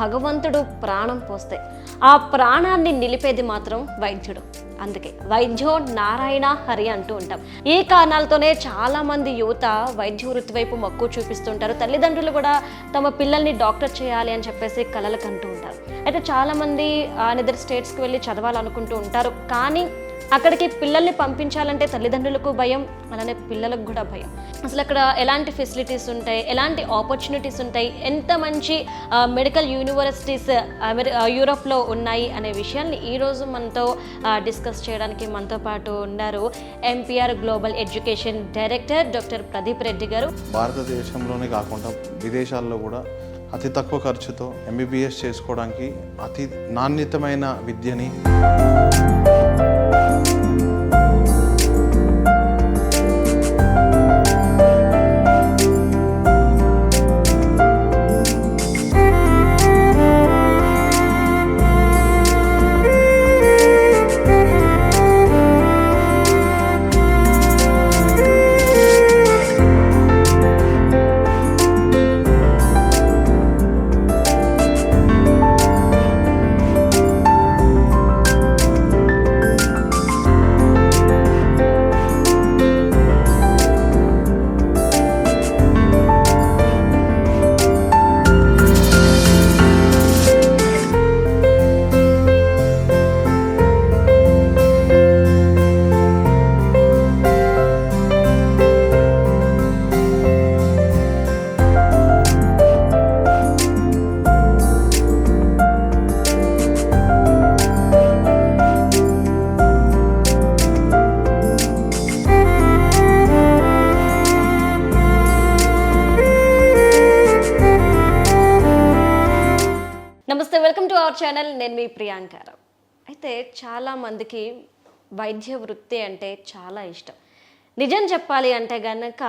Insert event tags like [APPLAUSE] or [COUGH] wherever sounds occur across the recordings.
భగవంతుడు ప్రాణం పోస్తే ఆ ప్రాణాన్ని నిలిపేది మాత్రం వైద్యుడు. అందుకే వైద్యో నారాయణ హరి అంటూ ఉంటాం. ఈ కారణాలతోనే చాలా మంది యువత వైద్య వృత్తి వైపు మక్కువ చూపిస్తుంటారు. తల్లిదండ్రులు కూడా తమ పిల్లల్ని డాక్టర్ చేయాలి అని చెప్పేసి కలలు కంటూ ఉంటారు. అయితే చాలా మంది నిద్ర స్టేట్స్కి వెళ్ళి చదవాలనుకుంటూ ఉంటారు. కానీ అక్కడికి పిల్లల్ని పంపించాలంటే తల్లిదండ్రులకు భయం అలానే పిల్లలకు కూడా భయం. అసలు అక్కడ ఎలాంటి ఫెసిలిటీస్ ఉంటాయి ఎలాంటి ఆపర్చునిటీస్ ఉంటాయి ఎంత మంచి మెడికల్ యూనివర్సిటీస్ అమెరి యూరోప్లో ఉన్నాయి అనే విషయాన్ని ఈరోజు మనతో డిస్కస్ చేయడానికి మనతో పాటు ఉన్నారు MPR global education director doctor Pradeep Reddy garu. భారతదేశంలోనే కాకుండా విదేశాల్లో కూడా అతి తక్కువ ఖర్చుతో ఎంబీబీఎస్ చేసుకోవడానికి అతి నాణ్యతమైన విద్యని అవర్ ఛానల్ నేను మీ ప్రియాంకారావు అయితే చాలా మందికి వైద్య వృత్తి అంటే చాలా ఇష్టం. నిజం చెప్పాలి అంటే గనక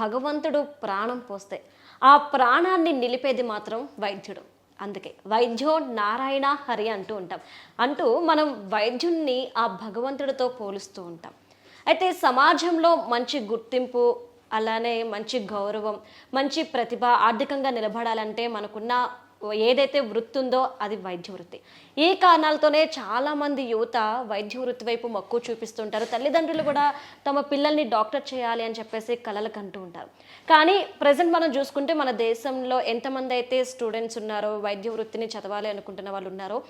భగవంతుడు ప్రాణం పోస్తే ఆ ప్రాణాన్ని నిలిపేది మాత్రం వైద్యుడు. అందుకే వైద్యో నారాయణ హరి అంటూ ఉంటాం. అంటూ మనం వైద్యుణ్ణి ఆ భగవంతుడితో పోలుస్తూ ఉంటాం. అయితే సమాజంలో మంచి గుర్తింపు అలానే మంచి గౌరవం మంచి ప్రతిభ ఆర్థికంగా నిలబడాలంటే మనకున్న ఏదైతే వృత్తి ఉందో అది వైద్య వృత్తి ఈ కారణాలతోనే చాలామంది యువత వైద్య వృత్తి వైపు మక్కువ చూపిస్తుంటారు. తల్లిదండ్రులు కూడా తమ పిల్లల్ని డాక్టర్ చేయాలి అని చెప్పేసి కలలు కంటూ ఉంటారు. కానీ ప్రజెంట్ మనం చూసుకుంటే మన దేశంలో ఎంతమంది అయితే స్టూడెంట్స్ ఉన్నారో వైద్య వృత్తిని చదవాలి అనుకుంటున్న వాళ్ళు ఉన్నారో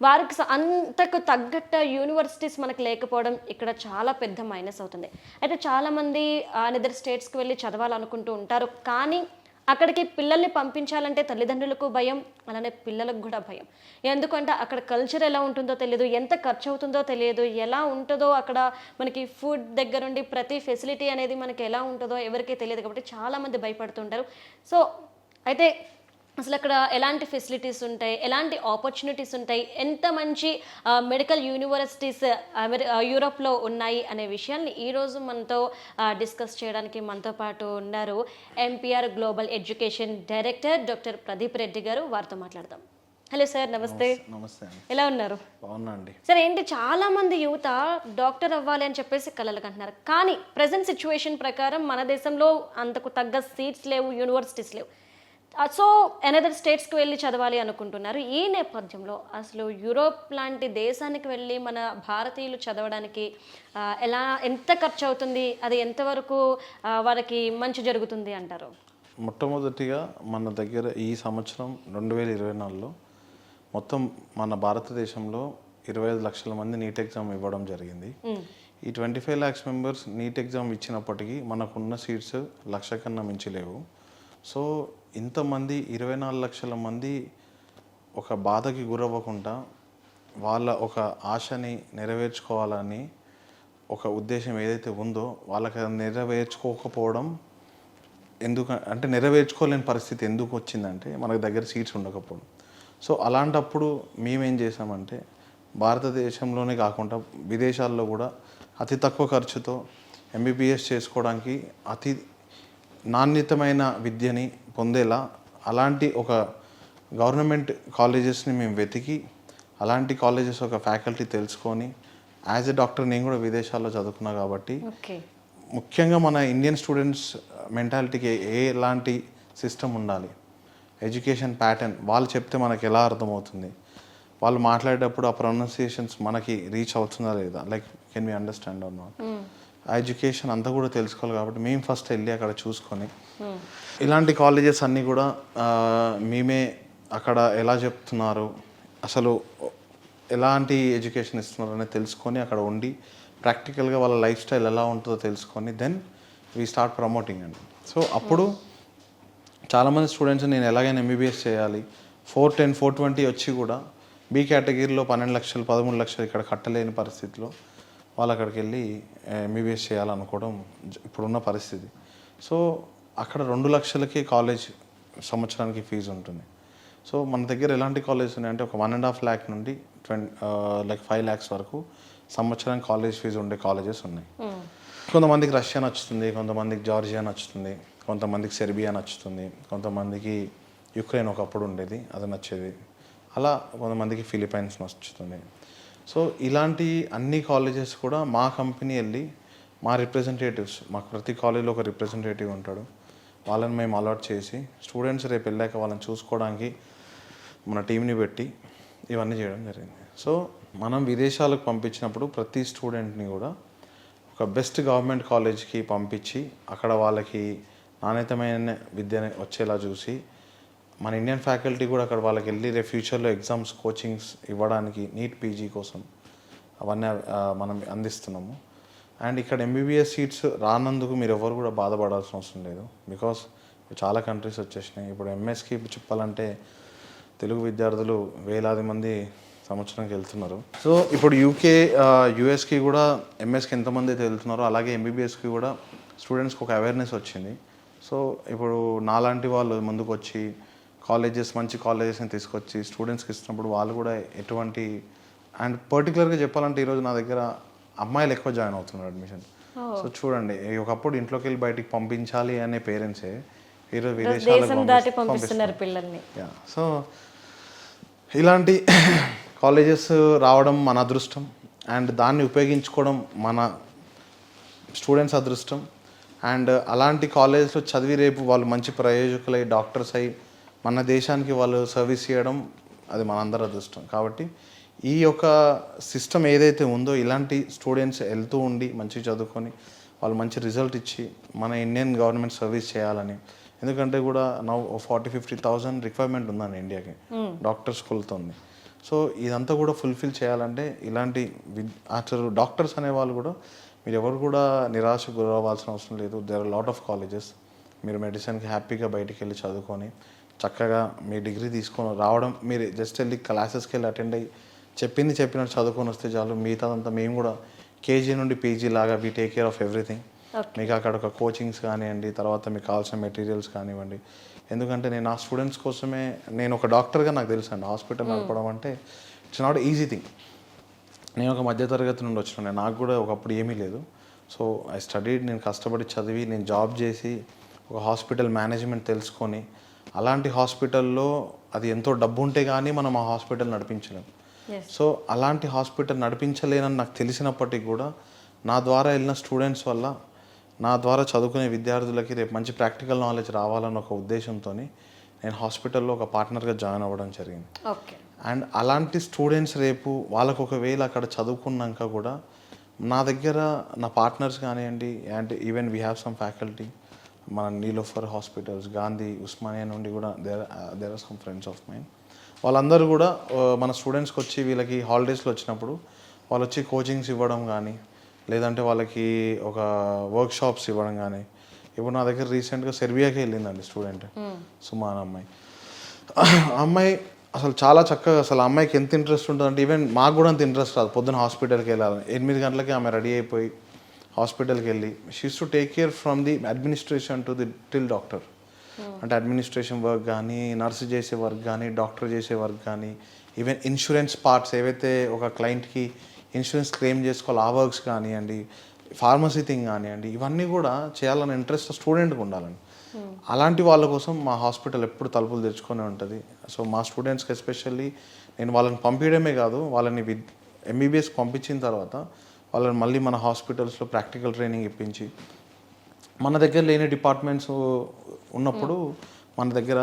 వారికి అంతకు తగ్గట్టు యూనివర్సిటీస్ మనకు లేకపోవడం ఇక్కడ చాలా పెద్ద మైనస్ అవుతుంది. అయితే చాలామంది నిద్ర స్టేట్స్కి వెళ్ళి చదవాలనుకుంటూ ఉంటారు. కానీ అక్కడికి పిల్లల్ని పంపించాలంటే తల్లిదండ్రులకు భయం అలానే పిల్లలకు కూడా భయం. ఎందుకంటే అక్కడ కల్చర్ ఎలా ఉంటుందో తెలియదు ఎంత ఖర్చు అవుతుందో తెలియదు ఎలా ఉంటుందో అక్కడ మనకి ఫుడ్ దగ్గర నుండి ప్రతి ఫెసిలిటీ అనేది మనకి ఎలా ఉంటుందో ఎవరికీ తెలియదు కాబట్టి చాలామంది భయపడుతుంటారు. సో అయితే అసలు అక్కడ ఎలాంటి ఫెసిలిటీస్ ఉంటాయి ఎలాంటి ఆపర్చునిటీస్ ఉంటాయి ఎంత మంచి మెడికల్ యూనివర్సిటీస్ యూరోప్లో ఉన్నాయి అనే విషయాన్ని ఈరోజు మనతో డిస్కస్ చేయడానికి మనతో పాటు ఉన్నారు MPR global education director doctor Pradeep Reddy garu. వారితో మాట్లాడదాం. హలో సార్ నమస్తే. నమస్తే ఎలా ఉన్నారు? బాగున్నా అండి. సరే ఏంటి చాలా మంది యువత డాక్టర్ అవ్వాలి అని చెప్పేసి కలలు కంటున్నారు. కానీ ప్రజెంట్ సిచ్యువేషన్ ప్రకారం మన దేశంలో అంతకు తగ్గ సీట్స్ లేవు యూనివర్సిటీస్ లేవు. సో ఎనదర్ స్టేట్స్కి వెళ్ళి చదవాలి అనుకుంటున్నారు. ఈ నేపథ్యంలో అసలు యూరోప్ లాంటి దేశానికి వెళ్ళి మన భారతీయులు చదవడానికి ఆ, ఎలా ఎంత ఖర్చు అవుతుంది? అది ఎంతవరకు ఆ, వారికి మంచి జరుగుతుంది అంటారు? మొట్టమొదటిగా మన దగ్గర ఈ సంవత్సరం రెండు వేల ఇరవై నాలుగులో మొత్తం మన భారతదేశంలో ఇరవై ఐదు లక్షల మంది నీట్ ఎగ్జామ్ ఇవ్వడం జరిగింది. ఈ twenty five lakhs members NEET exam ఇచ్చినప్పటికీ మనకున్న సీట్స్ లక్ష కన్నా మించి లేవు. సో ఇంతమంది ఇరవై నాలుగు లక్షల మంది ఒక బాధకి గురవ్వకుండా వాళ్ళ ఒక ఆశని నెరవేర్చుకోవాలని ఒక ఉద్దేశం ఏదైతే ఉందో వాళ్ళకి నెరవేర్చుకోకపోవడం ఎందుకు అంటే నెరవేర్చుకోలేని పరిస్థితి ఎందుకు వచ్చిందంటే మనకు దగ్గర సీట్స్ ఉండకపోవడం. సో అలాంటప్పుడు మేమేం చేసామంటే భారతదేశంలోనే కాకుండా విదేశాల్లో కూడా అతి తక్కువ ఖర్చుతో ఎంబీబీఎస్ చేసుకోవడానికి అతి నాణ్యతమైన విద్యని పొందేలా అలాంటి ఒక గవర్నమెంట్ కాలేజెస్ని మేము వెతికి అలాంటి కాలేజెస్ ఒక ఫ్యాకల్టీ తెలుసుకొని యాజ్ ఎ డాక్టర్ నేను కూడా విదేశాల్లో చదువుకున్నా కాబట్టి ముఖ్యంగా మన ఇండియన్ స్టూడెంట్స్ మెంటాలిటీకి ఏ ఎలాంటి సిస్టమ్ ఉండాలి? ఎడ్యుకేషన్ ప్యాటర్న్ వాళ్ళు చెప్తే మనకి ఎలా అర్థమవుతుంది? వాళ్ళు మాట్లాడేటప్పుడు ఆ ప్రొనౌన్సియేషన్స్ మనకి రీచ్ అవుతుందా లేదా? Like can me understand or not? ఆ ఎడ్యుకేషన్ అంతా కూడా తెలుసుకోవాలి కాబట్టి మేము ఫస్ట్ వెళ్ళి అక్కడ చూసుకొని ఇలాంటి కాలేజెస్ అన్నీ కూడా మేమే అక్కడ ఎలా చెప్తున్నారు అసలు ఎలాంటి ఎడ్యుకేషన్ ఇస్తున్నారు అనేది తెలుసుకొని అక్కడ ఉండి ప్రాక్టికల్గా వాళ్ళ లైఫ్ స్టైల్ ఎలా ఉంటుందో తెలుసుకొని దెన్ వీ స్టార్ట్ ప్రమోటింగ్ అండి. సో అప్పుడు చాలామంది స్టూడెంట్స్ నేను ఎలాగైనా ఎంబీబీఎస్ చేయాలి ఫోర్ టెన్ ఫోర్ ట్వంటీ వచ్చి కూడా బీ కేటగిరీలో పన్నెండు లక్షలు పదమూడు లక్షలు ఇక్కడ కట్టలేని పరిస్థితిలో వాళ్ళు అక్కడికి వెళ్ళి ఎంబీబీఎస్ చేయాలనుకోవడం ఇప్పుడున్న పరిస్థితి. సో అక్కడ రెండు లక్షలకి కాలేజ్ సంవత్సరానికి ఫీజు ఉంటుంది. సో మన దగ్గర ఎలాంటి కాలేజెస్ ఉన్నాయంటే ఒక వన్ అండ్ హాఫ్ ల్యాక్ నుండి ట్వంటీ లైక్ ఫైవ్ ల్యాక్స్ వరకు సంవత్సరానికి కాలేజ్ ఫీజు ఉండే కాలేజెస్ ఉన్నాయి. కొంతమందికి రష్యా నచ్చుతుంది కొంతమందికి జార్జియా నచ్చుతుంది కొంతమందికి సెర్బియా నచ్చుతుంది కొంతమందికి యుక్రెయిన్ ఒకప్పుడు ఉండేది అది నచ్చేది. అలా కొంతమందికి ఫిలిపైన్స్ నచ్చుతుంది. సో ఇలాంటి అన్ని కాలేజెస్ కూడా మా కంపెనీ వెళ్ళి మా రిప్రజెంటేటివ్స్ మాకు ప్రతి కాలేజీలో ఒక రిప్రజెంటేటివ్ ఉంటాడు. వాళ్ళని మేము అలాట్ చేసి స్టూడెంట్స్ రేపు వెళ్ళాక వాళ్ళని చూసుకోవడానికి మన టీంని పెట్టి ఇవన్నీ చేయడం జరిగింది. సో మనం విదేశాలకు పంపించినప్పుడు ప్రతి స్టూడెంట్ని కూడా ఒక బెస్ట్ గవర్నమెంట్ కాలేజ్కి పంపించి అక్కడ వాళ్ళకి నాణ్యతమైన విద్యని వచ్చేలా చూసి మన ఇండియన్ ఫ్యాకల్టీ కూడా అక్కడ వాళ్ళకి వెళ్ళి రేపు ఫ్యూచర్లో ఎగ్జామ్స్ కోచింగ్స్ ఇవ్వడానికి నీట్ పీజీ కోసం అవన్నీ మనం అందిస్తున్నాము. అండ్ ఇక్కడ ఎంబీబీఎస్ సీట్స్ రానందుకు మీరు ఎవరు కూడా బాధపడాల్సిన అవసరం లేదు. బికాస్ చాలా కంట్రీస్ వచ్చేసినాయి. ఇప్పుడు ఎంఎస్కి చెప్పాలంటే తెలుగు విద్యార్థులు వేలాది మంది సంవత్సరానికి వెళ్తున్నారు. సో ఇప్పుడు యూకే యూఎస్కి కూడా ఎంఎస్కి ఎంతమంది అయితే వెళ్తున్నారో అలాగే ఎంబీబీఎస్కి కూడా స్టూడెంట్స్కి ఒక అవేర్నెస్ వచ్చింది. సో ఇప్పుడు నాలాంటి వాళ్ళు ముందుకు వచ్చి కాలేజెస్ మంచి కాలేజెస్ని తీసుకొచ్చి స్టూడెంట్స్కి ఇస్తున్నప్పుడు వాళ్ళు కూడా ఎటువంటి అండ్ పర్టికులర్గా చెప్పాలంటే ఈరోజు నా దగ్గర అమ్మాయిలు ఎక్కువ జాయిన్ అవుతున్నారు అడ్మిషన్ సో చూడండి ఒకప్పుడు ఇంట్లోకి వెళ్ళి బయటికి పంపించాలి అనే పేరెంట్సే ఈరోజు విదేశాలకు పంపిస్తున్నారు పిల్లల్ని. సో ఇలాంటి [COUGHS] కాలేజెస్ రావడం మన అదృష్టం అండ్ దాన్ని ఉపయోగించుకోవడం మన స్టూడెంట్స్ అదృష్టం. అండ్ అలాంటి కాలేజెస్లో చదివి రేపు వాళ్ళు మంచి ప్రయోజకులై డాక్టర్స్ అయి మన దేశానికి వాళ్ళు సర్వీస్ చేయడం అది మనందరి అదృష్టం. కాబట్టి ఈ యొక్క సిస్టమ్ ఏదైతే ఉందో ఇలాంటి స్టూడెంట్స్ వెళ్తూ ఉండి మంచిగా చదువుకొని వాళ్ళు మంచి రిజల్ట్ ఇచ్చి మన ఇండియన్ గవర్నమెంట్ సర్వీస్ చేయాలని. ఎందుకంటే కూడా now forty fifty thousand requirement ఉందండి ఇండియాకి డాక్టర్స్ కొలుతుంది సో ఇదంతా కూడా ఫుల్ఫిల్ చేయాలంటే ఇలాంటి అసలు డాక్టర్స్ అనే వాళ్ళు కూడా మీరు ఎవరు కూడా నిరాశ గురవ్వాల్సిన అవసరం లేదు. There are lot of colleges మీరు మెడిసిన్కి హ్యాపీగా బయటికి వెళ్ళి చదువుకొని చక్కగా మీ డిగ్రీ తీసుకొని రావడం మీరు జస్ట్ వెళ్ళి క్లాసెస్కి వెళ్ళి అటెండ్ అయ్యి చెప్పింది చెప్పినట్టు చదువుకొని వస్తే చాలు. మిగతాదంతా మేము కూడా కేజీ నుండి పీజీ లాగా we take care of everything మీకు అక్కడ ఒక కోచింగ్స్ కానివ్వండి తర్వాత మీకు కావాల్సిన మెటీరియల్స్ కానివ్వండి. ఎందుకంటే నేను ఆ స్టూడెంట్స్ కోసమే నేను ఒక డాక్టర్గా నాకు తెలుసు అండి. హాస్పిటల్ నడపడం అంటే ఇట్స్ నాట్ ఈజీ థింగ్ నేను ఒక మధ్యతరగతి నుండి వచ్చిన నాకు కూడా ఒకప్పుడు ఏమీ లేదు. సో ఐ స్టడీ నేను కష్టపడి చదివి నేను జాబ్ చేసి ఒక హాస్పిటల్ మేనేజ్మెంట్ తెలుసుకొని అలాంటి హాస్పిటల్లో అది ఎంతో డబ్బు ఉంటే కానీ మనం ఆ హాస్పిటల్ నడిపించలేం. సో అలాంటి హాస్పిటల్ నడిపించలేనని నాకు తెలిసినప్పటికీ కూడా నా ద్వారా వెళ్ళిన స్టూడెంట్స్ వల్ల నా ద్వారా చదువుకునే విద్యార్థులకి రేపు మంచి ప్రాక్టికల్ నాలెడ్జ్ రావాలన్న ఒక ఉద్దేశంతో నేను హాస్పిటల్లో ఒక పార్ట్నర్గా జాయిన్ అవ్వడం జరిగింది. ఓకే. అండ్ అలాంటి స్టూడెంట్స్ రేపు వాళ్ళకు ఒకవేళ అక్కడ చదువుకున్నాక కూడా నా దగ్గర నా పార్ట్నర్స్ కానివ్వండి and even we have some faculty మన నీలోఫర్ హాస్పిటల్స్ గాంధీ ఉస్మానియా నుండి కూడా there there are some friends of mine వాళ్ళందరూ కూడా ఆ, మన స్టూడెంట్స్కి వచ్చి వీళ్ళకి హాలిడేస్లో వచ్చినప్పుడు వాళ్ళు వచ్చి కోచింగ్స్ ఇవ్వడం కానీ లేదంటే వాళ్ళకి ఒక వర్క్ షాప్స్ ఇవ్వడం కానీ ఇప్పుడు నా దగ్గర రీసెంట్గా సెర్బియాకి వెళ్ళిందండి స్టూడెంట్ సుమా అనే అమ్మాయి. [COUGHS] అమ్మాయి అసలు చాలా చక్కగా అసలు అమ్మాయికి ఎంత ఇంట్రెస్ట్ ఉంటుందంటే ఈవెన్ మాకు కూడా అంత ఇంట్రెస్ట్ రాదు. పొద్దున్న హాస్పిటల్కి వెళ్ళాలని ఎనిమిది గంటలకి ఆమె రెడీ అయిపోయి హాస్పిటల్కి వెళ్ళి she's to take care from the administration to the till doctor అంటే అడ్మినిస్ట్రేషన్ వర్క్ కానీ నర్సు చేసే వర్క్ కానీ డాక్టర్ చేసే వర్క్ కానీ ఈవెన్ ఇన్సూరెన్స్ పార్ట్స్ ఏవైతే ఒక క్లయింట్కి ఇన్సూరెన్స్ క్లెయిమ్ చేసుకోవాలి ఆ వర్క్స్ కానివ్వండి ఫార్మసీ థింగ్ కానివ్వండి ఇవన్నీ కూడా చేయాలనే ఇంట్రెస్ట్ స్టూడెంట్కి ఉండాలండి అలాంటి వాళ్ళ కోసం మా హాస్పిటల్ ఎప్పుడు తలుపులు తెరుచుకొని ఉంటుంది. సో మా స్టూడెంట్స్కి ఎస్పెషల్లీ నేను వాళ్ళని పంపించడమే కాదు వాళ్ళని విద్ ఎంబీబీఎస్ పంపించిన తర్వాత వాళ్ళని మళ్ళీ మన హాస్పిటల్స్లో ప్రాక్టికల్ ట్రైనింగ్ ఇప్పించి మన దగ్గర లేని డిపార్ట్మెంట్స్ ఉన్నప్పుడు మన దగ్గర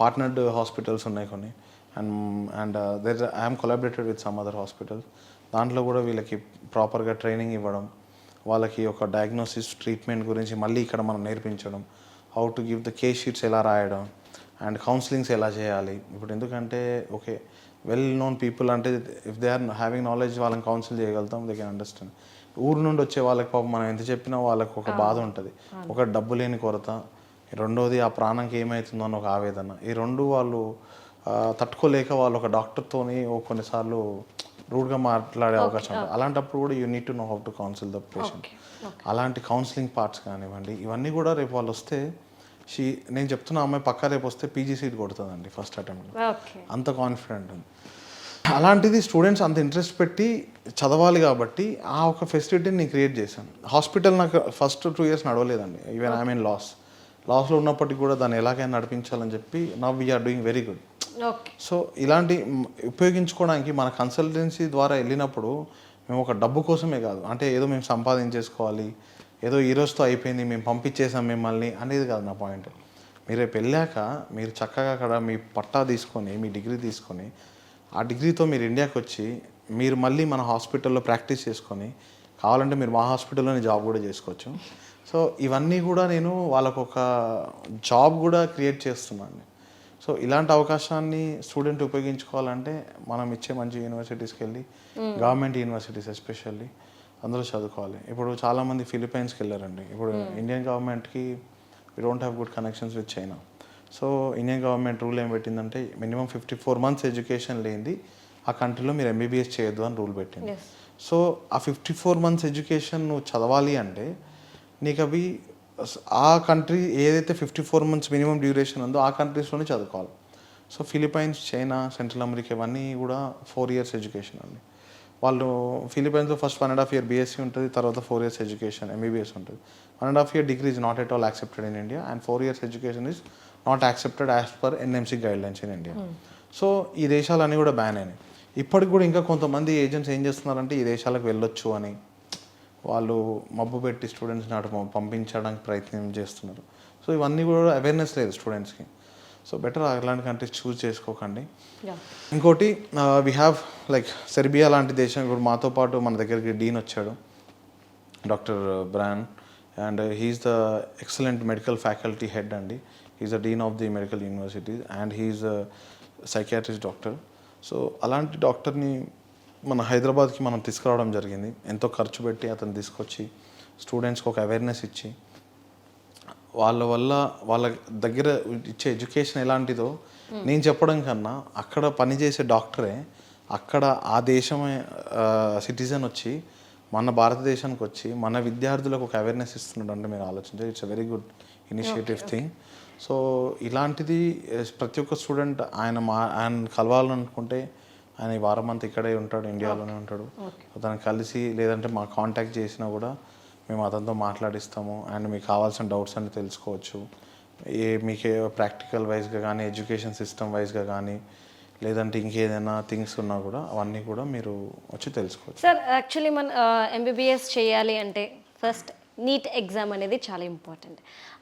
పార్ట్నర్డ్ హాస్పిటల్స్ ఉన్నాయి కొన్ని. And and there I'm collaborated with some other hospitals దాంట్లో కూడా వీళ్ళకి ప్రాపర్గా ట్రైనింగ్ ఇవ్వడం వాళ్ళకి ఒక డయాగ్నోసిస్ ట్రీట్మెంట్ గురించి మళ్ళీ ఇక్కడ మనం నేర్పించడం how to give the case sheets ఎలా రాయడం అండ్ కౌన్సిలింగ్స్ ఎలా చేయాలి. ఇప్పుడు ఎందుకంటే ఓకే వెల్ నోన్ పీపుల్ అంటే if they are having knowledge వాళ్ళని కౌన్సిల్ చేయగలుగుతాం దే కెన్ అండర్స్టాండ్ ఊరు నుండి వచ్చే వాళ్ళకి పాపం మనం ఎంత చెప్పినా వాళ్ళకి ఒక బాధ ఉంటుంది. ఒక డబ్బు లేని కొరత రెండోది ఆ ప్రాణంకి ఏమవుతుందో అని ఒక ఆవేదన. ఈ రెండు వాళ్ళు తట్టుకోలేక వాళ్ళు ఒక డాక్టర్తోని ఓ కొన్నిసార్లు రూడ్గా మాట్లాడే అవకాశం ఉంటుంది. అలాంటప్పుడు కూడా you need to know how to counsel the patient అలాంటి కౌన్సిలింగ్ పార్ట్స్ కానివ్వండి ఇవన్నీ కూడా రేపు వాళ్ళు వస్తే షీ నేను చెప్తున్న అమ్మాయి పక్కా రేపు వస్తే పీజీ సీట్ కొడుతుందండి ఫస్ట్ అటెంప్ట్ అంత కాన్ఫిడెంట్ ఉంది. అలాంటిది స్టూడెంట్స్ అంత ఇంట్రెస్ట్ పెట్టి చదవాలి కాబట్టి ఆ ఒక ఫెసిలిటీని నేను క్రియేట్ చేశాను. హాస్పిటల్ నాకు ఫస్ట్ టూ ఇయర్స్ నడవలేదండి. ఈవెన్ ఐ మీన్ లాస్ లాస్లో ఉన్నప్పటికీ కూడా దాన్ని ఎలాగైనా నడిపించాలని చెప్పి now we are doing very good so ఇలాంటి ఉపయోగించుకోవడానికి మన కన్సల్టెన్సీ ద్వారా వెళ్ళినప్పుడు మేము ఒక డబ్బు కోసమే కాదు. అంటే ఏదో మేము సంపాదించేసుకోవాలి. ఏదో ఈ రోజుతో అయిపోయింది మేము పంపించేసాం మిమ్మల్ని అనేది కాదు నా పాయింట్ మీరు రేపు వెళ్ళాక మీరు చక్కగా అక్కడ మీ పట్టా తీసుకొని మీ డిగ్రీ తీసుకొని ఆ డిగ్రీతో మీరు ఇండియాకి వచ్చి మీరు మళ్ళీ మన హాస్పిటల్లో ప్రాక్టీస్ చేసుకొని కావాలంటే మీరు మా హాస్పిటల్లోనే జాబ్ కూడా చేసుకోవచ్చు. సో ఇవన్నీ కూడా నేను వాళ్ళకు ఒక జాబ్ కూడా క్రియేట్ చేస్తున్నాను. సో ఇలాంటి అవకాశాన్ని స్టూడెంట్ ఉపయోగించుకోవాలంటే మనం ఇచ్చే మంచి యూనివర్సిటీస్కి వెళ్ళి గవర్నమెంట్ యూనివర్సిటీస్ ఎస్పెషల్లీ అందులో చదువుకోవాలి. ఇప్పుడు చాలామంది ఫిలిపైన్స్కి వెళ్ళారండి. ఇప్పుడు ఇండియన్ గవర్నమెంట్కి we don't have good connections with China so Indian government rule ఏం పెట్టిందంటే minimum fifty four months education లేనిది ఆ కంట్రీలో మీరు ఎంబీబీఎస్ చేయొద్దు అని రూల్ పెట్టింది. సో ఆ ఫిఫ్టీ ఫోర్ మంత్స్ ఎడ్యుకేషన్ నువ్వు చదవాలి అంటే నీకు అవి ఆ కంట్రీ ఏదైతే fifty four months minimum duration ఉందో ఆ కంట్రీస్లోనే చదువుకోవాలి. So Philippines China Central America ఇవన్నీ కూడా ఫోర్ ఇయర్స్ ఎడ్యుకేషన్ అండి. వాళ్ళు ఫిలిపైన్స్లో first one and half year BSc ఉంటుంది తర్వాత ఫోర్ ఇయర్స్ ఎడ్యుకేషన్ ఎంబీబీఎస్ ఉంటుంది. One and half year degree is not at all accepted in India and four years education is not accepted as per NMC guidelines in India so ఈ దేశాలన్నీ కూడా ban అయినాయి. ఇప్పటికి కూడా ఇంకా కొంతమంది agents ఏం చేస్తున్నారంటే ఈ దేశాలకు వెళ్ళొచ్చు అని వాళ్ళు మబ్బు పెట్టి స్టూడెంట్స్ని అటు పంపించడానికి ప్రయత్నం చేస్తున్నారు. సో ఇవన్నీ కూడా అవేర్నెస్ లేదు స్టూడెంట్స్కి సో బెటర్ అలాంటి కంట్రీస్ చూస్ చేసుకోకండి. ఇంకోటి వీ హ్యావ్ లైక్ సెర్బియా లాంటి దేశం ఇప్పుడు మాతో పాటు మన దగ్గరికి డీన్ వచ్చాడు doctor Brown. And he's the excellent medical faculty head అండి. He's the dean of the medical university and he's psychiatrist doctor so అలాంటి డాక్టర్ని మన హైదరాబాద్కి మనం తీసుకురావడం జరిగింది. ఎంతో ఖర్చు పెట్టి అతను తీసుకొచ్చి స్టూడెంట్స్కి ఒక అవేర్నెస్ ఇచ్చి వాళ్ళ వల్ల వాళ్ళ దగ్గర ఇచ్చే ఎడ్యుకేషన్ ఎలాంటిదో నేను చెప్పడం కన్నా అక్కడ పనిచేసే డాక్టరే అక్కడ ఆ దేశమే సిటిజన్ వచ్చి మన భారతదేశానికి వచ్చి మన విద్యార్థులకు ఒక అవేర్నెస్ ఇస్తున్నాడు అంటే మీరు ఆలోచించారు it's a very good initiative thing so ఇలాంటిది eh, ప్రతి ఒక్క స్టూడెంట్ ఆయన మా ఆయన కలవాలనుకుంటే ఆయన ఈ వారం అంతా ఇక్కడే ఉంటాడు ఇండియాలోనే ఉంటాడు. అతను కలిసి లేదంటే మా కాంటాక్ట్ చేసినా కూడా మేము అతనితో మాట్లాడిస్తాము అండ్ మీకు కావాల్సిన డౌట్స్ అన్ని తెలుసుకోవచ్చు. ఏ మీకు ప్రాక్టికల్ వైజ్గా కానీ ఎడ్యుకేషన్ సిస్టమ్ వైజ్గా కానీ లేదంటే ఇంకేదైనా థింగ్స్ ఉన్నా కూడా అవన్నీ కూడా మీరు వచ్చి తెలుసుకోవచ్చు. సార్ యాక్చువల్లీ మన ఎంబీబీఎస్ చేయాలి అంటే ఫస్ట్ నీట్ ఎగ్జామ్ అనేది చాలా ఇంపార్టెంట్.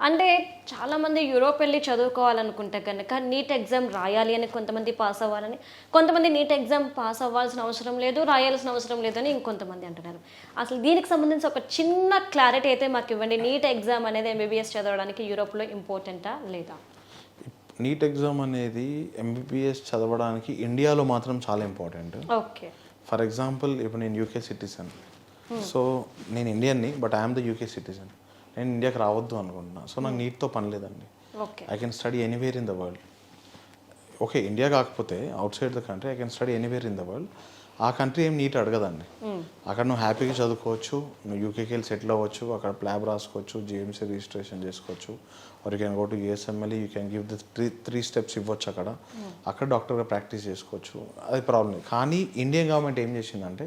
అంటే చాలామంది యూరోప్ వెళ్ళి చదువుకోవాలనుకుంటే కనుక నీట్ ఎగ్జామ్ రాయాలి అని కొంతమంది పాస్ అవ్వాలని కొంతమంది నీట్ ఎగ్జామ్ పాస్ అవ్వాల్సిన అవసరం లేదు రాయాల్సిన అవసరం లేదని ఇంకొంతమంది అంటున్నారు. అసలు దీనికి సంబంధించి ఒక చిన్న క్లారిటీ అయితే మాకు ఇవ్వండి. నీట్ ఎగ్జామ్ అనేది ఎంబీబీఎస్ చదవడానికి యూరోప్లో ఇంపార్టెంటా లేదా? నీట్ ఎగ్జామ్ అనేది ఎంబీబీఎస్ చదవడానికి ఇండియాలో మాత్రం చాలా ఇంపార్టెంట్. ఓకే. ఫర్ ఎగ్జాంపుల్ ఇప్పుడు నేను యూకే సిటిజన్ సో నేను ఇండియన్ని but I'm the UK citizen నేను ఇండియాకి రావద్దు అనుకుంటున్నా. సో నాకు నీట్తో పని లేదండి. I can study anywhere in the world okay India కాకపోతే outside the country I can study anywhere in the world ఆ కంట్రీ ఏం నీట్ అడగదండి. అక్కడ నువ్వు హ్యాపీగా చదువుకోవచ్చు నువ్వు యూకేకి వెళ్ళి సెటిల్ అవ్వచ్చు అక్కడ ప్లాబ్ రాసుకోవచ్చు జిఎంసీ రిజిస్ట్రేషన్ చేసుకోవచ్చు or you can go to USMLE you can give the three three steps ఇవ్వచ్చు అక్కడ. అక్కడ డాక్టర్గా ప్రాక్టీస్ చేసుకోవచ్చు. అది ప్రాబ్లం కానీ ఇండియన్ గవర్నమెంట్ ఏం చేసిందంటే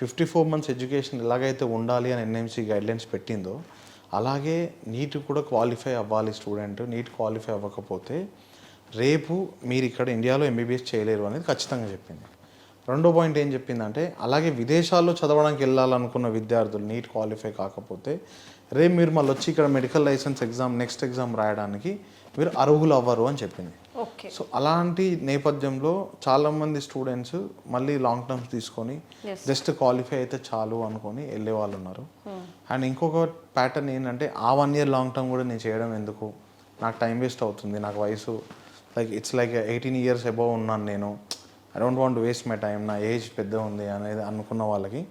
ఫిఫ్టీ ఫోర్ మంత్స్ ఎడ్యుకేషన్ ఎలాగైతే ఉండాలి అని ఎన్ఎంసీ గైడ్లైన్స్ పెట్టిందో అలాగే నీట్ కూడా క్వాలిఫై అవ్వాలి స్టూడెంట్ నీట్ క్వాలిఫై అవ్వకపోతే రేపు మీరు ఇక్కడ ఇండియాలో ఎంబీబీఎస్ చేయలేరు అనేది ఖచ్చితంగా చెప్పింది. రెండో పాయింట్ ఏం చెప్పిందంటే అలాగే విదేశాల్లో చదవడానికి వెళ్ళాలనుకున్న విద్యార్థులు నీట్ క్వాలిఫై కాకపోతే రేపు మీరు మళ్ళీ వచ్చి ఇక్కడ medical licence exam next exam రాయడానికి మీరు అర్హులు అవ్వరు అని చెప్పింది. ఓకే. సో అలాంటి నేపథ్యంలో చాలామంది స్టూడెంట్స్ మళ్ళీ లాంగ్ టర్మ్స్ తీసుకొని. జస్ట్ క్వాలిఫై అయితే చాలు అనుకొని వెళ్ళే వాళ్ళు ఉన్నారు. అండ్ ఇంకొక ప్యాటర్న్ ఏంటంటే ఆ వన్ ఇయర్ లాంగ్ టర్మ్ కూడా నేను చేయడం ఎందుకు? నాకు టైం వేస్ట్ అవుతుంది నాకు వయసు like it's like eighteen years above ఉన్నాను నేను. I don't want waste my time నా ఏజ్ పెద్ద ఉంది అనేది అనుకున్న వాళ్ళకి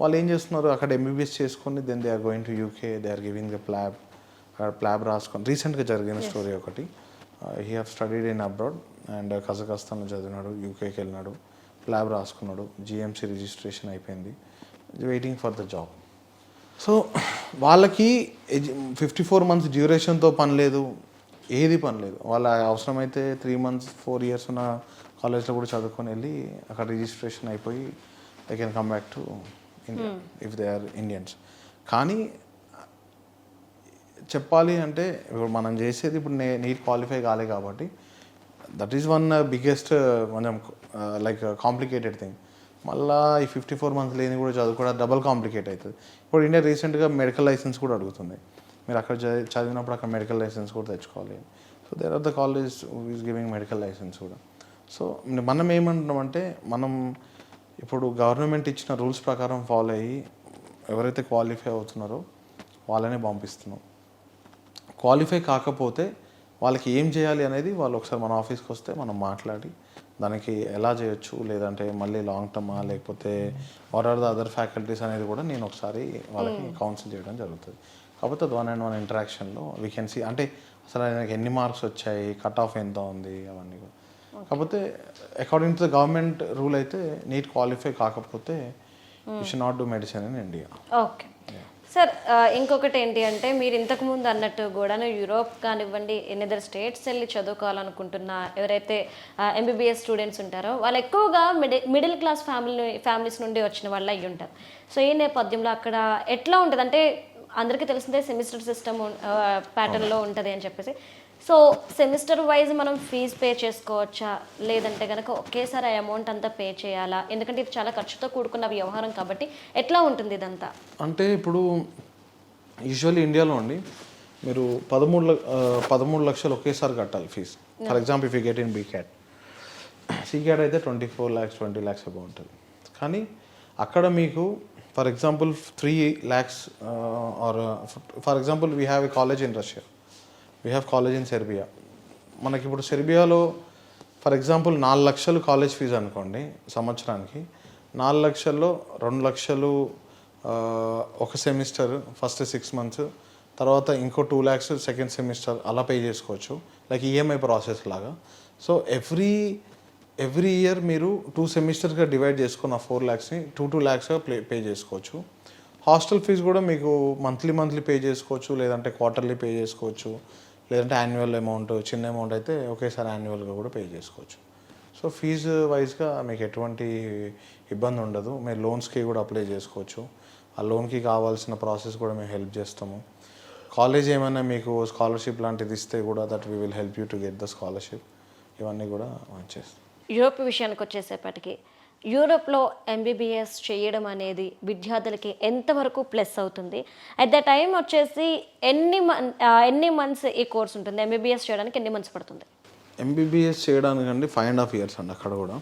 వాళ్ళు ఏం చేస్తున్నారు? అక్కడ ఎంబీబీఎస్ చేసుకొని then they are going to UK they are giving the PLAB PLAB రాసుకొని రీసెంట్గా జరిగిన స్టోరీ ఒకటి. He have studied in abroad and కజకస్తాన్లో చదివినాడు యూకేకి వెళ్ళినాడు ప్లాబ్ రాసుకున్నాడు జిఎంసీ రిజిస్ట్రేషన్ అయిపోయింది waiting for the job so వాళ్ళకి ఫిఫ్టీ ఫోర్ మంత్స్ డ్యూరేషన్తో పని లేదు ఏది పని లేదు. వాళ్ళ అవసరమైతే త్రీ మంత్స్ ఫోర్ ఇయర్స్ ఉన్న కాలేజ్లో కూడా చదువుకొని వెళ్ళి అక్కడ రిజిస్ట్రేషన్ అయిపోయి they can come back to India if they are Indians కానీ చెప్పాలి అంటే ఇప్పుడు మనం చేసేది ఇప్పుడు నే నీట్ క్వాలిఫై కాలే కాబట్టి దట్ ఈస్ వన్ బిగ్గెస్ట్ కొంచెం లైక్ కాంప్లికేటెడ్ థింగ్ మళ్ళా ఈ ఫిఫ్టీ ఫోర్ మంత్స్ లేని కూడా చదువుకోవడం డబల్ కాంప్లికేట్ అవుతుంది. ఇప్పుడు ఇండియా రీసెంట్గా మెడికల్ లైసెన్స్ కూడా అడుగుతుంది. మీరు అక్కడ చదివి చదివినప్పుడు అక్కడ మెడికల్ లైసెన్స్ కూడా తెచ్చుకోవాలి so there are the college is giving medical licence కూడా. సో మనం ఏమంటున్నామంటే మనం ఇప్పుడు గవర్నమెంట్ ఇచ్చిన రూల్స్ ప్రకారం ఫాలో అయ్యి ఎవరైతే క్వాలిఫై అవుతున్నారో వాళ్ళనే పంపిస్తున్నాం. క్వాలిఫై కాకపోతే వాళ్ళకి ఏం చేయాలి అనేది వాళ్ళు ఒకసారి మన ఆఫీస్కి వస్తే మనం మాట్లాడి దానికి ఎలా చేయొచ్చు? లేదంటే మళ్ళీ లాంగ్ టర్మా లేకపోతే what are the other faculties అనేది కూడా నేను ఒకసారి వాళ్ళకి కౌన్సిల్ చేయడం జరుగుతుంది. కాకపోతే వన్ అండ్ వన్ ఇంటరాక్షన్లో వీ కెన్ సీ అంటే అసలు ఆయనకి ఎన్ని మార్క్స్ వచ్చాయి? కట్ ఆఫ్ ఎంత ఉంది? అవన్నీ కూడా. కాకపోతే according to the government rule అయితే నీట్ క్వాలిఫై కాకపోతే you should not do medicine in India okay sir ఇంకొకటి ఏంటి అంటే మీరు ఇంతకు ముందు అన్నట్టు కూడా యూరోప్ కానివ్వండి ఎన్ని ఇద్దరు స్టేట్స్ వెళ్ళి చదువుకోవాలనుకుంటున్న ఎవరైతే ఎంబీబీఎస్ స్టూడెంట్స్ ఉంటారో వాళ్ళు ఎక్కువగా middle middle class family families నుండి వచ్చిన వాళ్ళు అయ్యి ఉంటారు. సో ఈ నేపథ్యంలో అక్కడ ఎట్లా ఉంటుంది? అంటే అందరికీ తెలిసిందే సెమిస్టర్ సిస్టమ్ ప్యాటర్న్లో ఉంటుంది అని చెప్పేసి. సో సెమిస్టర్ వైజ్ మనం ఫీజు పే చేసుకోవచ్చా? లేదంటే కనుక ఒకేసారి ఆ అమౌంట్ అంతా పే చేయాలా? ఎందుకంటే ఇది చాలా ఖర్చుతో కూడుకున్న వ్యవహారం కాబట్టి ఎట్లా ఉంటుంది ఇదంతా? అంటే ఇప్పుడు యూజువల్లీ ఇండియాలో అండి మీరు పదమూడు పదమూడు లక్షలు ఒకేసారి కట్టాలి fee. For example if you get in B cat C cat అయితే twenty four lakhs twenty lakhs above ఉంటుంది. కానీ అక్కడ మీకు for example three lakhs or for example we have a college in Russia we have college in Serbia మనకి ఇప్పుడు సెర్బియాలో for example నాలుగు లక్షలు college fee అనుకోండి సంవత్సరానికి. నాలుగు లక్షల్లో రెండు లక్షలు ఒక సెమిస్టర్ ఫస్ట్ సిక్స్ మంత్స్ తర్వాత ఇంకో టూ ల్యాక్స్ సెకండ్ సెమిస్టర్ అలా పే చేసుకోవచ్చు. లైక్ ఈఎంఐ ప్రాసెస్ లాగా. సో ఎవ్రీ ఎవ్రీ ఇయర్ మీరు టూ సెమిస్టర్గా డివైడ్ చేసుకున్న ఫోర్ ల్యాక్స్ని టూ టూ ల్యాక్స్గా ప్లే పే చేసుకోవచ్చు. హాస్టల్ ఫీజు కూడా మీకు మంత్లీ మంత్లీ పే చేసుకోవచ్చు లేదంటే క్వార్టర్లీ పే చేసుకోవచ్చు. లేదంటే యాన్యువల్ అమౌంట్ చిన్న అమౌంట్ అయితే ఒకేసారి యాన్యువల్గా కూడా పే చేసుకోవచ్చు. సో ఫీజు వైజ్గా మీకు ఎటువంటి ఇబ్బంది ఉండదు. మీరు లోన్స్కి కూడా అప్లై చేసుకోవచ్చు. ఆ లోన్కి కావాల్సిన ప్రాసెస్ కూడా మేము హెల్ప్ చేస్తాము. కాలేజ్ ఏమైనా మీకు స్కాలర్షిప్ లాంటిది ఇస్తే కూడా that we will help you to get the scholarship ఇవన్నీ కూడా చేస్తాం. యూరోప్ విషయానికి వచ్చేసేపటికి యూరోప్లో ఎంబీబీఎస్ చేయడం అనేది విద్యార్థులకి ఎంతవరకు ప్లస్ అవుతుంది? అట్ ద టైం వచ్చేసి ఎన్ని మన్ ఎన్ని మంత్స్ ఈ కోర్స్ ఉంటుంది? ఎంబీబీఎస్ చేయడానికి ఎన్ని మంత్స్ పడుతుంది? ఎంబీబీఎస్ చేయడానికి అండి ఫైవ్ అండ్ హాఫ్ ఇయర్స్ అండి అక్కడ కూడా.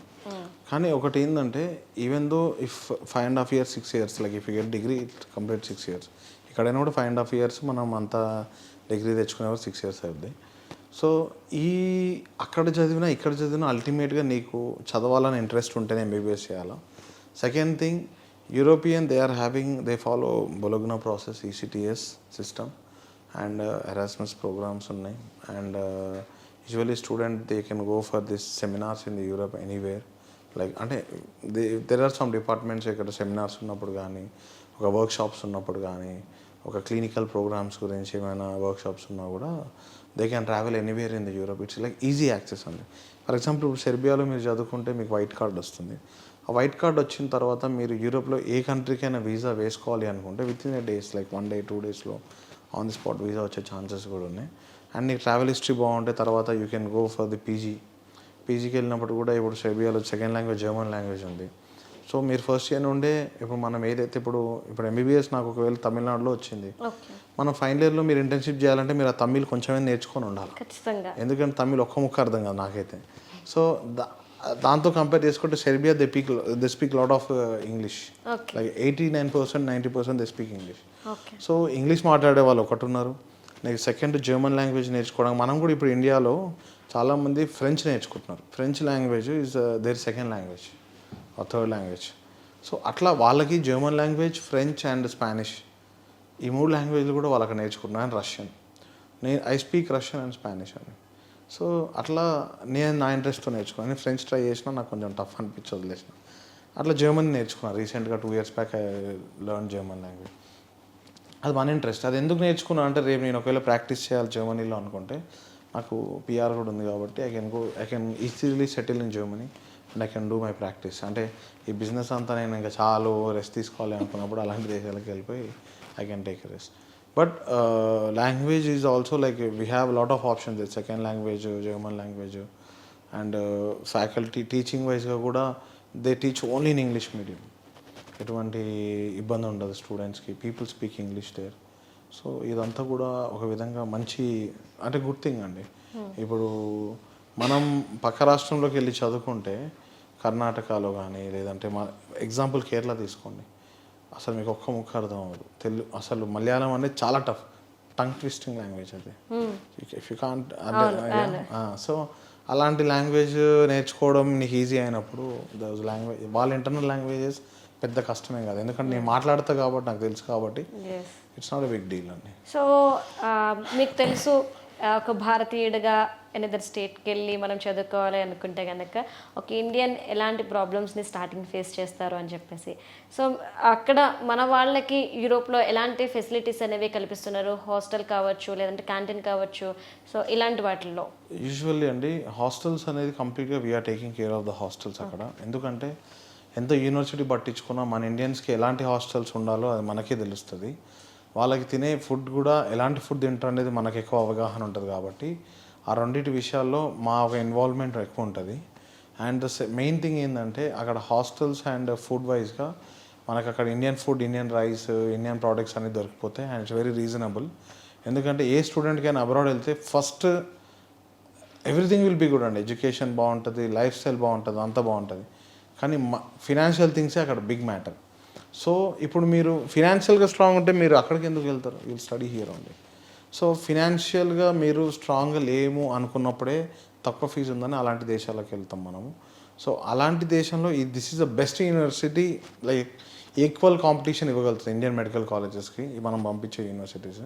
కానీ ఒకటి ఏంటంటే even though if five and half years six years like if get degree complete six years ఇక్కడైనా కూడా ఫైవ్ అండ్ హాఫ్ ఇయర్స్ మనం అంతా డిగ్రీ తెచ్చుకునేవారు సిక్స్ ఇయర్స్ అవుతుంది సో ఈ అక్కడ చదివినా ఇక్కడ చదివినా అల్టిమేట్గా నీకు చదవాలని ఇంట్రెస్ట్ ఉంటేనే ఎంబీబీఎస్ చేయాలా? Second thing European they are having they follow Bologna process ECTS system and Erasmus programs ఉన్నాయి. And usually student they can go for this seminars in the Europe anywhere like అంటే they there are some departments ఇక్కడ seminars ఉన్నప్పుడు కానీ ఒక workshops ఉన్నప్పుడు కానీ ఒక clinical programmes గురించి ఏమైనా వర్క్షాప్స్ ఉన్నా కూడా they can travel anywhere in the Europe it's like easy access అండి ఫర్ ఎగ్జాంపుల్ ఇప్పుడు సెర్బియాలో మీరు చదువుకుంటే మీకు వైట్ కార్డ్ వస్తుంది. ఆ వైట్ కార్డ్ వచ్చిన తర్వాత మీరు యూరోప్లో ఏ కంట్రీకైనా వీసా వేసుకోవాలి అనుకుంటే within a days like one day two డేస్లో ఆన్ ది స్పాట్ వీసా వచ్చే ఛాన్సెస్ కూడా ఉన్నాయి. అండ్ నీకు ట్రావెల్ హిస్టరీ బాగుంటే తర్వాత you can go for the PG పీజీకి వెళ్ళినప్పుడు కూడా ఇప్పుడు సెర్బియాలో సెకండ్ లాంగ్వేజ్ జర్మన్ లాంగ్వేజ్ ఉంది. సో మీరు ఫస్ట్ ఇయర్ నుండే ఇప్పుడు మనం ఏదైతే ఇప్పుడు ఇప్పుడు ఎంబీబీఎస్ నాకు ఒకవేళ తమిళనాడులో వచ్చింది. మనం ఫైనల్ ఇయర్లో మీరు ఇంటర్న్షిప్ చేయాలంటే మీరు ఆ తమిళ్ కొంచెమే నేర్చుకొని ఉండాలి. ఎందుకంటే తమిళ్ ఒక్క ముక్క అర్థం కాదు నాకైతే. సో దా దాంతో కంపేర్ చేసుకుంటే Serbia they peak they speak lot of English like eighty nine percent ninety percent they speak English so English మాట్లాడే వాళ్ళు ఒకటి ఉన్నారు నెక్స్ట్ సెకండ్ జర్మన్ లాంగ్వేజ్ నేర్చుకోవడం మనం కూడా ఇప్పుడు ఇండియాలో చాలామంది ఫ్రెంచ్ నేర్చుకుంటున్నారు. French language is there second language third language so అట్లా వాళ్ళకి German language French and Spanish ఈ మూడు లాంగ్వేజ్లు కూడా వాళ్ళకి నేర్చుకుంటున్నాను అండ్ రష్యన్ నేను I speak Russian and Spanish అని. సో అట్లా నేను నా ఇంట్రెస్ట్తో నేర్చుకున్నాను నేను ఫ్రెంచ్ ట్రై చేసినా నాకు కొంచెం టఫ్ అనిపించి వదిలేసిన అట్లా జర్మన్ నేర్చుకున్నాను రీసెంట్గా two years back I learn German language అది మన ఇంట్రెస్ట్ అది ఎందుకు నేర్చుకున్నా అంటే రేపు నేను ఒకవేళ ప్రాక్టీస్ చేయాలి జర్మనీలో అనుకుంటే నాకు పిఆర్ కూడా ఉంది కాబట్టి I can go I can easily settle in Germany and I can do my practice అంటే ఈ బిజినెస్ అంతా నేను ఇంకా చాలా రెస్ట్ తీసుకోవాలి అనుకున్నప్పుడు అలాంటి దేశాలకు వెళ్ళిపోయి I can take rest but language is also like we have lot of options second language German language and faculty teaching వైజ్గా కూడా they teach only in English medium ఎటువంటి ఇబ్బంది ఉండదు స్టూడెంట్స్కి people speak English there so ఇదంతా కూడా ఒక విధంగా మంచి అంటే గుడ్ థింగ్ అండి. ఇప్పుడు మనం పక్క రాష్ట్రంలోకి వెళ్ళి చదువుకుంటే కర్ణాటకలో కానీ లేదంటే మన ఎగ్జాంపుల్ కేరళ తీసుకోండి. అసలు మీకు ఒక్క ముక్క అర్థం అవ్వదు. తెలుగు అసలు మలయాళం అనేది చాలా టఫ్ టంగ్ ట్విస్టింగ్ లాంగ్వేజ్ అది. ఇఫ్ యూ కాంట్ సో అలాంటి లాంగ్వేజ్ నేర్చుకోవడం నీకు ఈజీ అయినప్పుడు దోస్ లాంగ్వేజ్ వాళ్ళ ఇంటర్నల్ లాంగ్వేజెస్ పెద్ద కష్టమే కాదు. ఎందుకంటే నేను మాట్లాడతా కాబట్టి నాకు తెలుసు కాబట్టి it's not a big deal అండి. సో మీకు తెలుసు ఒక భారతీయుడిగా ఎనదర్ స్టేట్కి వెళ్ళి మనం చదువుకోవాలి అనుకుంటే కనుక ఒక ఇండియన్ ఎలాంటి ప్రాబ్లమ్స్ని స్టార్టింగ్ ఫేస్ చేస్తారు అని చెప్పేసి. సో అక్కడ మన వాళ్ళకి యూరోప్లో ఎలాంటి ఫెసిలిటీస్ అనేవి కల్పిస్తున్నారు? హాస్టల్ కావచ్చు లేదంటే క్యాంటీన్ కావచ్చు. సో ఇలాంటి వాటిల్లో. యూజువల్లీ అండి హాస్టల్స్ అనేది కంప్లీట్గా we are taking care of the hostels అక్కడ. ఎందుకంటే ఎంత యూనివర్సిటీ పట్టించుకున్నా మన ఇండియన్స్కి ఎలాంటి హాస్టల్స్ ఉండాలో అది మనకే తెలుస్తుంది. వాళ్ళకి తినే ఫుడ్ కూడా ఎలాంటి ఫుడ్ తింటారు అనేది మనకు ఎక్కువ అవగాహన ఉంటుంది కాబట్టి ఆ రెండింటి విషయాల్లో మా ఒక ఇన్వాల్వ్మెంట్ ఎక్కువ ఉంటుంది. అండ్ మెయిన్ థింగ్ ఏంటంటే అక్కడ హాస్టల్స్ అండ్ ఫుడ్ వైజ్గా మనకు అక్కడ Indian food Indian rice Indian products అన్ని దొరికిపోతాయి అండ్ ఇట్స్ వెరీ రీజనబుల్ ఎందుకంటే ఏ స్టూడెంట్కైనా అబ్రాడ్ వెళ్తే first everything will be good అండి. ఎడ్యుకేషన్ బాగుంటుంది లైఫ్ స్టైల్ బాగుంటుంది అంతా బాగుంటుంది. కానీ ఫినాన్షియల్ థింగ్సే అక్కడ బిగ్ మ్యాటర్ సో ఇప్పుడు మీరు ఫినాన్షియల్గా స్ట్రాంగ్ ఉంటే మీరు అక్కడికి ఎందుకు వెళ్తారు? Will study here only so ఫినాన్షియల్గా మీరు స్ట్రాంగ్గా లేము అనుకున్నప్పుడే తక్కువ ఫీజు ఉందని అలాంటి దేశాలకు వెళ్తాం మనము. సో అలాంటి దేశంలో ఈ this is the best university like equal competition ఇవ్వగలుగుతుంది Indian medical కాలేజెస్కి మనం పంపించే యూనివర్సిటీస్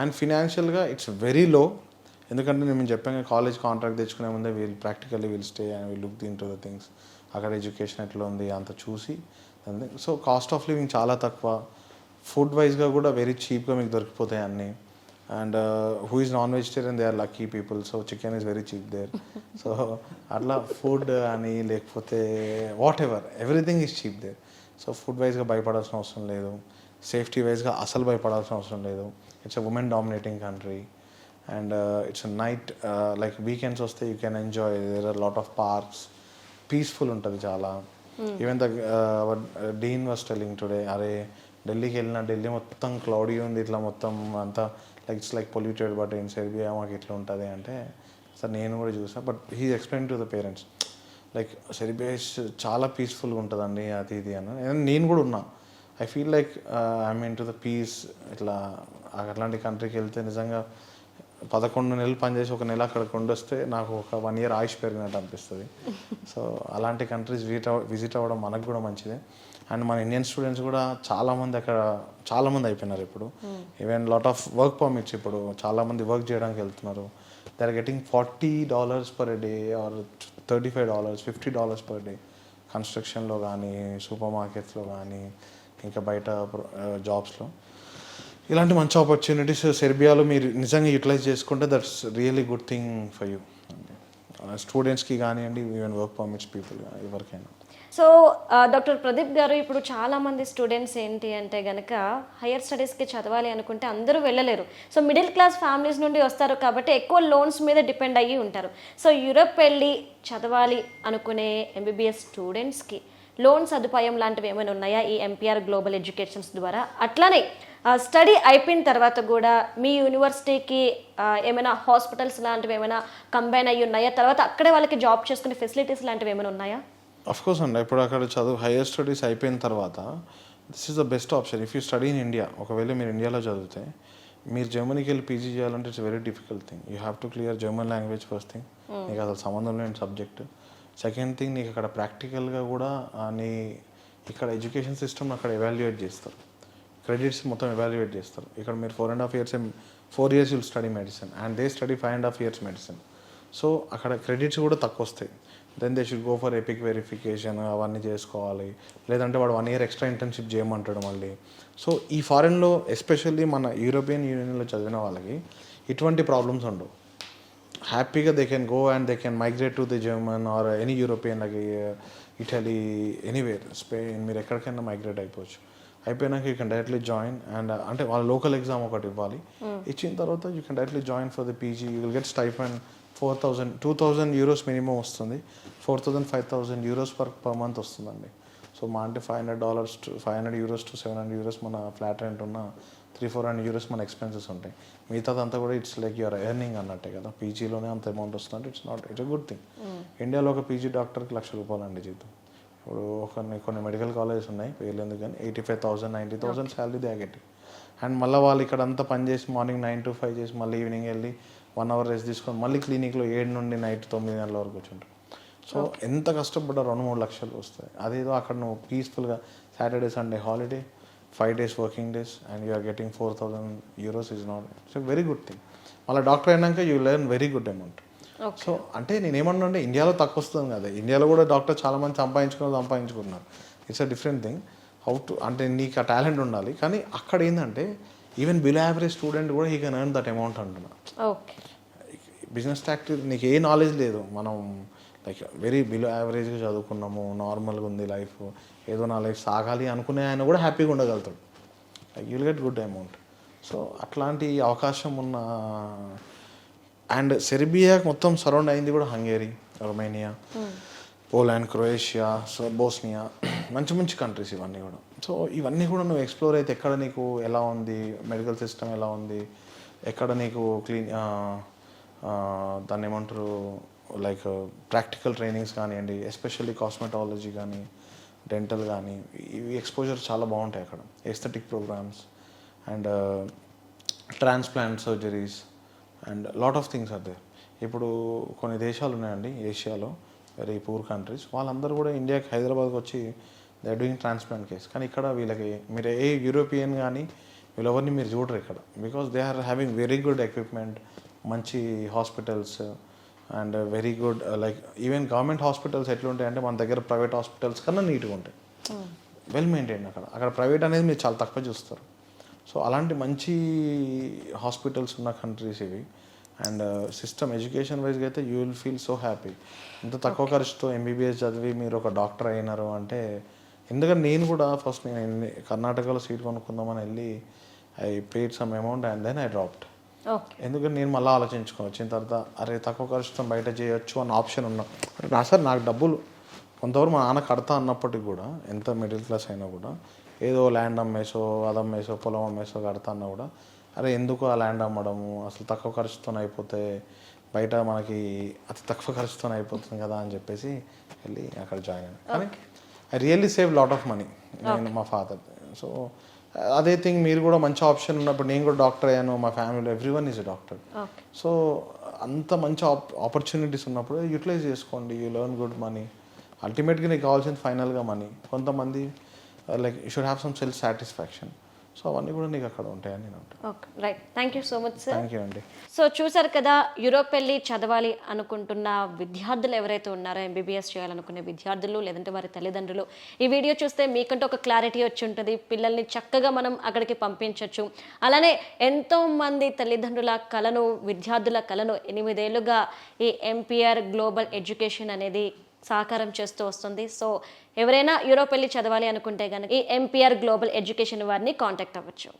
అండ్ ఫినాన్షియల్గా ఇట్స్ వెరీ లో ఎందుకంటే నేను చెప్పాను కాలేజ్ కాంట్రాక్ట్ తెచ్చుకునే ముందే వీళ్ళు practically we'll stay and we'll look then to the things అక్కడ ఎడ్యుకేషన్ ఎట్లా ఉంది అంత చూసి సో కాస్ట్ ఆఫ్ లివింగ్ చాలా తక్కువ. ఫుడ్ వైజ్గా కూడా వెరీ చీప్గా మీకు దొరికిపోతాయి అన్నీ. And who is non vegetarian they are lucky people so chicken is very cheap there so అట్లా ఫుడ్ అని లేకపోతే whatever everything is cheap there so food వైజ్గా భయపడాల్సిన అవసరం లేదు. సేఫ్టీ వైజ్గా అసలు భయపడాల్సిన అవసరం లేదు. It's a women dominating country and it's night like weekends వస్తే you can enjoy there are lot of parks peaceful ఉంటుంది చాలా. Even the dean was telling today అరే ఢిల్లీకి వెళ్ళిన ఢిల్లీ మొత్తం క్లౌడీ ఉంది ఇట్లా మొత్తం అంతా like it's like polluted but in Serbia మాకు ఇట్లా ఉంటుంది అంటే సార్ నేను కూడా చూసాను but he explain to the parents like Serbia చాలా పీస్ఫుల్గా ఉంటుందండి అది ఇది అని నేను కూడా ఉన్నా. I feel like I mean to the peace ఇట్లా అట్లాంటి కంట్రీకి వెళ్తే నిజంగా పదకొండు నెలలు పనిచేసి ఒక నెల అక్కడ కొండొస్తే నాకు ఒక వన్ ఇయర్ ఆయుష్ పెరిగినట్టు అనిపిస్తుంది. సో అలాంటి కంట్రీస్ విజిట్ విజిట్ అవ్వడం మనకు కూడా మంచిదే. అండ్ మన ఇండియన్ స్టూడెంట్స్ కూడా చాలామంది అక్కడ చాలామంది అయిపోయినారు ఇప్పుడు. Even lot of work permits ఇప్పుడు. చాలామంది వర్క్ చేయడానికి వెళ్తున్నారు. They are getting forty dollars per day or thirty five dollars fifty dollars per day కన్స్ట్రక్షన్లో కానీ సూపర్ మార్కెట్స్లో కానీ ఇంకా బయట జాబ్స్లో ఇలాంటి మంచి ఆపర్చునిటీస్ సెర్బియాలో మీరు నిజంగా యూటిలైజ్ చేసుకుంటే that's really good thing for you స్టూడెంట్స్కి కానివ్వండి ఈవెన్ వర్క్ పర్మిట్స్ పీపుల్ ఎవరికైనా. సో డాక్టర్ ప్రదీప్ గారు ఇప్పుడు చాలామంది స్టూడెంట్స్ ఏంటి అంటే గనక హయ్యర్ స్టడీస్కి చదవాలి అనుకుంటే అందరూ వెళ్ళలేరు. సో మిడిల్ క్లాస్ ఫ్యామిలీస్ నుండి వస్తారు కాబట్టి ఎక్కువ లోన్స్ మీద డిపెండ్ అయ్యి ఉంటారు. సో యూరప్ వెళ్ళి చదవాలి అనుకునే ఎంబీబీఎస్ స్టూడెంట్స్కి లోన్ సదుపాయం లాంటివి ఏమైనా ఉన్నాయా? ఈ ఎంపీఆర్ గ్లోబల్ ఎడ్యుకేషన్స్ ద్వారా. అట్లానే స్టడీ అయిపోయిన తర్వాత కూడా మీ యూనివర్సిటీకి ఏమైనా హాస్పిటల్స్ లాంటివి ఏమైనా కంబైన్ అయ్యి ఉన్నాయా? తర్వాత అక్కడే వాళ్ళకి జాబ్ చేసుకునే ఫెసిలిటీస్ లాంటివి ఏమైనా ఉన్నాయా? కోర్స్ అండి ఇప్పుడు అక్కడ చదువు హైయర్ స్టడీస్ అయిపోయిన తర్వాత this is the best option if you study in India ఒకవేళ మీరు ఇండియాలో చదివితే మీరు జర్మనీకి వెళ్ళి పీజీ చేయాలంటే it's very difficult thing you have to clear German language first thing నీకు అసలు సంబంధం లేని సబ్జెక్ట్ సెకండ్ థింగ్ నీకు అక్కడ ప్రాక్టికల్గా కూడా నీ ఇక్కడ ఎడ్యుకేషన్ సిస్టమ్ అక్కడ ఎవాల్యుయేట్ చేస్తారు. క్రెడిట్స్ మొత్తం ఎవాల్యుయేట్ చేస్తారు. ఇక్కడ మీరు four and half years four years will study medicine and they study five and half years medicine so అక్కడ క్రెడిట్స్ కూడా తక్కువ వస్తాయి then they should go for epic verification అవన్నీ చేసుకోవాలి. లేదంటే వాడు వన్ ఇయర్ ఎక్స్ట్రా ఇంటర్న్షిప్ చేయమంటాడు మళ్ళీ. సో ఈ ఫారెన్లో ఎస్పెషల్లీ మన యూరోపియన్ యూనియన్లో చదివిన వాళ్ళకి ఇటువంటి ప్రాబ్లమ్స్ ఉండవు. హ్యాపీగా they can go and they can migrate to the German or any European like Italy anywhere Spain మీరు ఎక్కడికైనా మైగ్రేట్ అయిపోవచ్చు. అయిపోయినాక you can directly join and అంటే వాళ్ళ లోకల్ ఎగ్జామ్ ఒకటి ఇవ్వాలి. ఇచ్చిన తర్వాత you can directly join for the PG you will get stipend four thousand two thousand euros minimum వస్తుంది. Four thousand five thousand euros per per month వస్తుందండి. So మా అంటే five hundred dollars to five hundred euros to seven hundred euros మన flat rent ఉన్న three four hundred euros మన expenses ఉంటాయి. మిగతాదంతా కూడా ఇట్స్ లైక్ యువర్ ఎర్నింగ్ అన్నట్టే కదా. పీజీలోనే అంత అమౌంట్ వస్తుందంటే it's not it's a good thing ఇండియాలో ఒక పీజీ డాక్టర్కి లక్ష రూపాయలు అండి జీతం. ఇప్పుడు కొన్ని కొన్ని మెడికల్ కాలేజెస్ ఉన్నాయి పేర్లు ఎందుకు కానీ eighty five thousand ninety thousand salary they get and మళ్ళీ వాళ్ళు ఇక్కడ అంతా పని చేసి మార్నింగ్ నైన్ టు ఫైవ్ చేసి మళ్ళీ ఈవినింగ్ వెళ్ళి వన్ అవర్ రెస్ట్ తీసుకొని మళ్ళీ క్లినిక్లో ఏడు నుండి నైట్ తొమ్మిది గంటల వరకు కూర్చుంటారు. సో ఎంత కష్టపడ్డా రెండు మూడు లక్షలు వస్తాయి. అదేదో అక్కడ నువ్వు పీస్ఫుల్గా Saturday Sunday holiday five days working days and you're getting four thousand euros is not it's very good thing మళ్ళీ డాక్టర్ అయినాక you learn very good amount so అంటే నేను ఏమన్నా అంటే ఇండియాలో తక్కువ వస్తుంది కదా. ఇండియాలో కూడా డాక్టర్ చాలా మంది సంపాదించుకుని సంపాదించుకున్నారు. It's a different thing how to అంటే నీకు ఆ టాలెంట్ ఉండాలి. కానీ అక్కడ ఏంటంటే ఈవెన్ బిలో యావరేజ్ స్టూడెంట్ కూడా ఈ కెన్ ఎర్న్ దట్ అమౌంట్ అంటున్నా. బిజినెస్ ట్యాక్ట్ నీకు ఏ నాలెడ్జ్ లేదు. మనం లైక్ వెరీ బిలో యావరేజ్గా చదువుకున్నాము నార్మల్గా ఉంది లైఫ్ ఏదో నా లైఫ్ సాగాలి అనుకునే ఆయన కూడా హ్యాపీగా ఉండగలుగుతాడు. Like you'll get good amount so అట్లాంటి అవకాశం ఉన్న అండ్ సెర్బియా మొత్తం సరౌండ్ అయింది కూడా Hungary Romania Poland Croatia so Bosnia మంచి మంచి కంట్రీస్ ఇవన్నీ కూడా. సో ఇవన్నీ కూడా నువ్వు ఎక్స్ప్లోర్ అయితే ఎక్కడ నీకు ఎలా ఉంది? మెడికల్ సిస్టమ్ ఎలా ఉంది? ఎక్కడ నీకు క్లీన్ దాన్ని ఏమంటారు? లైక్ ప్రాక్టికల్ ట్రైనింగ్స్ కానివ్వండి ఎస్పెషల్లీ కాస్మెటాలజీ కానీ డెంటల్ కానీ ఇవి ఎక్స్పోజర్ చాలా బాగుంటాయి అక్కడ. Aesthetic programs and transplant surgeries and lot of things there. ఇప్పుడు కొన్ని దేశాలు ఉన్నాయండి ఏషియాలో వెరీ పూర్ కంట్రీస్. వాళ్ళందరూ కూడా ఇండియాకి హైదరాబాద్కి వచ్చి they are doing transplant case కానీ ఇక్కడ వీళ్ళకి మీరు ఏ యూరోపియన్ కానీ వీళ్ళెవరిని మీరు చూడరు ఇక్కడ. Because they are having very good equipment మంచి hospitals and very good like even government hospitals ఎట్లుంటాయంటే మన దగ్గర ప్రైవేట్ హాస్పిటల్స్ కన్నా నీట్గా ఉంటాయి. వెల్ మెయింటైన్ అక్కడ. అక్కడ ప్రైవేట్ అనేది మీరు చాలా తక్కువ చూస్తారు. సో అలాంటి మంచి హాస్పిటల్స్ ఉన్న కంట్రీస్ ఇవి. అండ్ సిస్టమ్ ఎడ్యుకేషన్ వైజ్గా అయితే you will feel so happy ఇంత తక్కువ ఖర్చుతో ఎంబీబీఎస్ చదివి మీరు ఒక డాక్టర్ అయినారు అంటే ఎందుకంటే నేను కూడా ఫస్ట్ నేను ఎన్ని- కర్ణాటకలో సీట్ కొనుక్కుందామని వెళ్ళి I paid some amount and then I dropped ఎందుకంటే నేను మళ్ళీ ఆలోచించుకొని వచ్చిన తర్వాత అరే తక్కువ ఖర్చుతో బయట చేయొచ్చు అన్న ఆప్షన్ ఉన్నా నా సార్ నాకు డబ్బులు కొంతవరకు మా నాన్న కడతా అన్నప్పటికి కూడా ఎంత మిడిల్ క్లాస్ అయినా కూడా ఏదో ల్యాండ్ అమ్మేసో అది అమ్మేసో పొలం అమ్మేసో కడతా అన్నా కూడా అరే ఎందుకు ఆ ల్యాండ్ అమ్మడము అసలు తక్కువ ఖర్చుతో అయిపోతే బయట మనకి అతి తక్కువ ఖర్చుతో అయిపోతుంది కదా అని చెప్పేసి వెళ్ళి అక్కడ జాయిన్ అయ్యాను కానీ I really save lot of money. నేను మా ఫాదర్. సో అదే థింగ్ మీరు కూడా మంచి ఆప్షన్ ఉన్నప్పుడు నేను కూడా డాక్టర్ అయ్యాను మా ఫ్యామిలీలో every one is doctor. So అంత మంచి ఆప్ ఆపర్చునిటీస్ ఉన్నప్పుడు యూటిలైజ్ చేసుకోండి యూ లెర్న్ గుడ్ మనీ. అల్టిమేట్గా నీకు కావాల్సింది ఫైనల్గా మనీ. కొంతమంది like you should have some self satisfaction so అవన్నీ కూడా నీకు అక్కడ ఉంటాయని నేను okay right thank you so much sir thank you అండి సో చూసారు కదా యూరోప్ వెళ్ళి చదవాలి అనుకుంటున్న విద్యార్థులు ఎవరైతే ఉన్నారో ఎంబీబీఎస్ చేయాలనుకునే విద్యార్థులు లేదంటే వారి తల్లిదండ్రులు ఈ వీడియో చూస్తే మీకంటూ ఒక క్లారిటీ వచ్చి ఉంటుంది. పిల్లల్ని చక్కగా మనం అక్కడికి పంపించవచ్చు అలానే ఎంతో మంది తల్లిదండ్రుల కలను విద్యార్థుల కలను ఎనిమిదేళ్ళుగా ఈ ఎంపీఆర్ గ్లోబల్ ఎడ్యుకేషన్ అనేది సహకారం చేస్తూ వస్తుంది. సో ఎవరైనా యూరోప్ వెళ్ళి చదవాలి అనుకుంటే కనుక ఈ ఎంపీఆర్ గ్లోబల్ ఎడ్యుకేషన్ వారిని కాంటాక్ట్ అవ్వచ్చు.